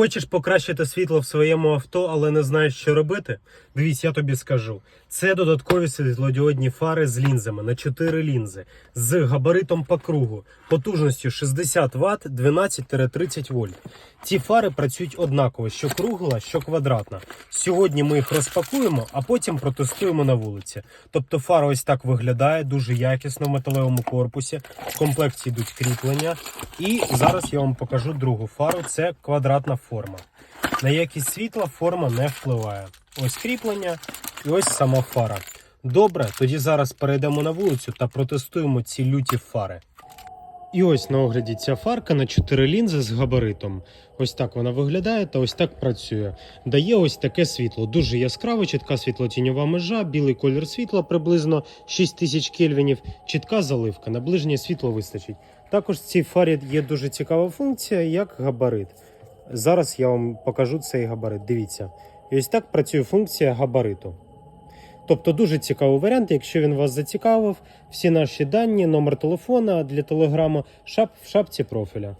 Хочеш покращити світло в своєму авто, але не знаєш, що робити? Дивись, я тобі скажу. Це додаткові світлодіодні фари з лінзами на 4 лінзи з габаритом по кругу, потужністю 60 Вт 12-30 вольт. Ці фари працюють однаково, що кругла, що квадратна. Сьогодні ми їх розпакуємо, а потім протестуємо на вулиці. Тобто фара ось так виглядає, дуже якісно в металевому корпусі. В комплекті йдуть кріплення. І зараз я вам покажу другу фару. Це квадратна форма. На якість світла форма не впливає. Ось кріплення і ось сама фара. Добре, тоді зараз перейдемо на вулицю та протестуємо ці люті фари. І ось на огляді ця фарка на 4 лінзи з габаритом. Ось так вона виглядає та ось так працює. Дає ось таке світло. Дуже яскраво, чітка світлотіньова межа, білий колір світла приблизно 6000 кельвінів, чітка заливка. На ближнє світло вистачить. Також в цій фарі є дуже цікава функція, як габарит. Зараз я вам покажу цей габарит. Дивіться. І ось так працює функція габариту. Тобто дуже цікавий варіант, якщо він вас зацікавив, всі наші дані, номер телефона для телеграму, шап в шапці профіля.